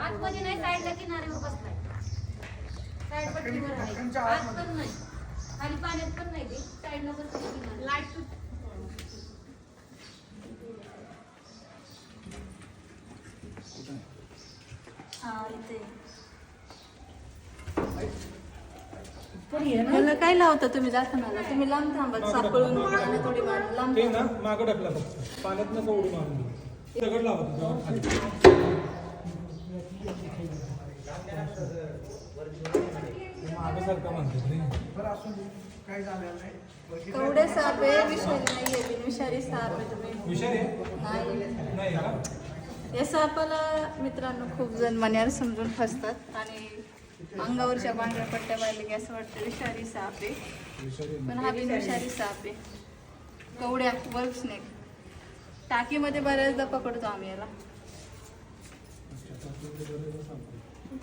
आतमध्ये नाही साईडला किनाऱ्यावर बसलाय. साईड पट्टीवर आहे. आत पण नाही. खाली पाण्यात पण नाही ते. साईडला बसलाय लाइट मला काय लावता तुम्ही? जास्त मला तुम्ही लांब थांबत सापळून आणि थोडी मारून लांब ते ना मागं टाकला फक्त. पाण्यात नका उडी मारून देऊ. दगड लावा तुझ्यावर खाली. मागं सारखं म्हणतात रे. कवडे साप आहे विषारी नाही आहे विषारी साप आहे तुम्ही. विषय आहे? नाही नाही का? या सापाला मित्रांनो खूप जण मण्यावर समजून फसतात आणि अंगावरच्या पांढऱ्या पट्ट्या पाहिले की असं वाटतं विषारी साप आहे. पण हा बिन विषारी. साप आहे. कवड्या वर्क स्नेक टाकीमध्ये बऱ्याचदा पकडतो आम्ही याला.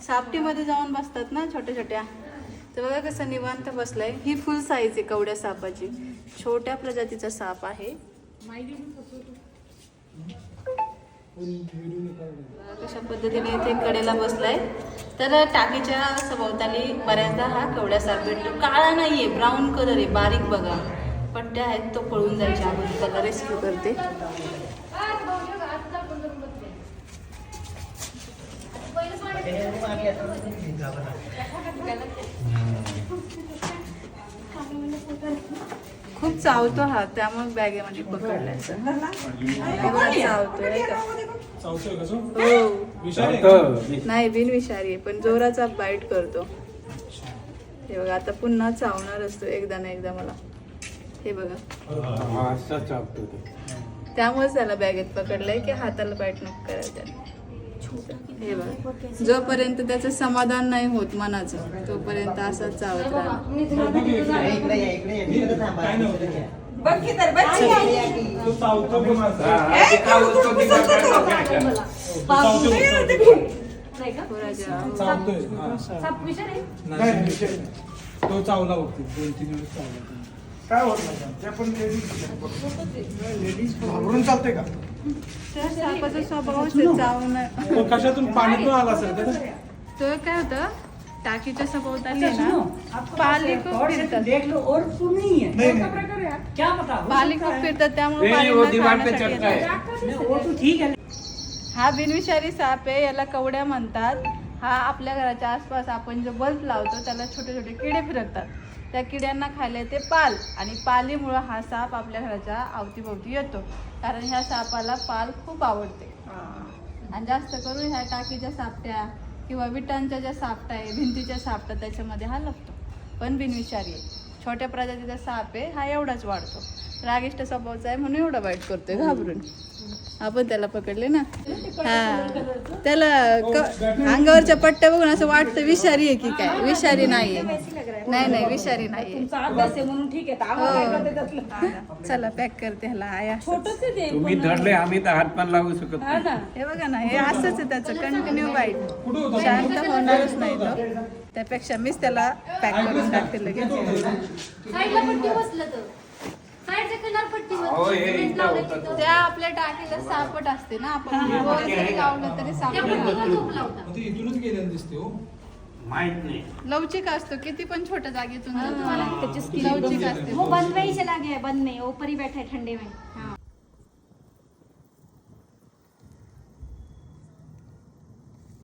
सापटीमध्ये जाऊन बसतात ना छोट्या छोट्या. तर बघा कसं निवांत बसलाय. ही फुल साईज आहे कवड्या सापाची. छोट्या प्रजातीचा साप आहे. कशा पद्धतीने इथे कडेला बसलाय? तर टाकीच्या सभोवताली बऱ्याचदा हा कवड्या भेटतो म्हणजे काळा नाहीये ब्राऊन कलर आहे बारीक बघा. पट्ट्या आहेत तो पळून जायच्या अगोदर त्याला रेस्क्यू करते. खूप चावतो हा त्यामुळे बॅगेमध्ये पकडलाय चावतोय हो? नाही बिनविषारी पण जोराचा बाईट करतो. हे बघा आता पुन्हा चावणार असतो एकदा ना एकदा मला. हे बघा. त्यामुळेच त्याला बॅगेत पकडलंय की हाताला बाईट नको करायचं हे बघा. जोपर्यंत त्याचं समाधान नाही होत मनाचं तोपर्यंत असंच चावत बघ तर बच्ची तो चावला बघतो दोन तीन वेळेस चावला. काय होत नाही ते पण लेडीज घाबरून चालते का? सापाचा चावणं तो कशातून पाण्यातून आला असेल का? ते? तो काय होतं टाकीच्या सभोवताली आहे ना पाली खूप फिरतात. देख लो और तू नहीं है नाही नाही क्या पता हो पाली खूप फिरतात त्यामुळे नहीं, वो पालींना दीवार पे खाण्यासाठी चढ़ता है। येतात. नहीं, वो तो ठीक है हा बिनविषारी साप आहे याला कवड्या म्हणतात. हा आपल्या घराच्या आसपास आपण जो बल्ब लावतो त्याला छोटे छोटे किडे फिरकतात त्या किड्यांना खायला येते पाल. आणि पालीमुळं हा साप आपल्या घराच्या अवतीभोवती येतो. कारण ह्या सापाला पाल खूप आवडते. आणि जास्त करून ह्या टाकीच्या सापट्या किंवा विटांच्या ज्या सापट्या आहे भिंतीच्या सापट्या त्याच्यामध्ये हा लपतो. पण बिनविषारी आहे. छोट्या प्रजातीचा साप आहे हा एवढाच वाढतो. रागिष्ट स्वभावचा आहे म्हणून एवढा वाईट करतोय घाबरून. आपण त्याला पकडले ना? हा. त्याला क- अंगावरच्या पट्ट्या बघून असं वाटतं विषारी आहे की काय? विषारी नाहीये. नाही नाही विषारी नाहीये. तुमचा अभ्यास आहे म्हणून ठीक आहे. तर आम्हाला काय कळतं त्यातलं? हा. चला पॅक करते ह्याला. आया. तुम्ही पण- धरले आम्ही तर हात पण लावू शकत हा नाही. ना. हे बघा ना हे असंच आहे त्याचं. कंटिन्यू वाईट. शांत होणारच नाही तो. त्यापेक्षा मीच त्याला पॅक करून टाकते लगेच. त्या आपल्या टाकीला सापट असते ना आपण जरी लावलं तरी सापट इथूनच दिसते हो. माहीत नाही. लवचिक असतो. किती पण छोट्या जागेतून लवचिक असते वो बंद में ही चला गया है, बंद में वो ऊपर ही बैठा है ठंडे में हाँ.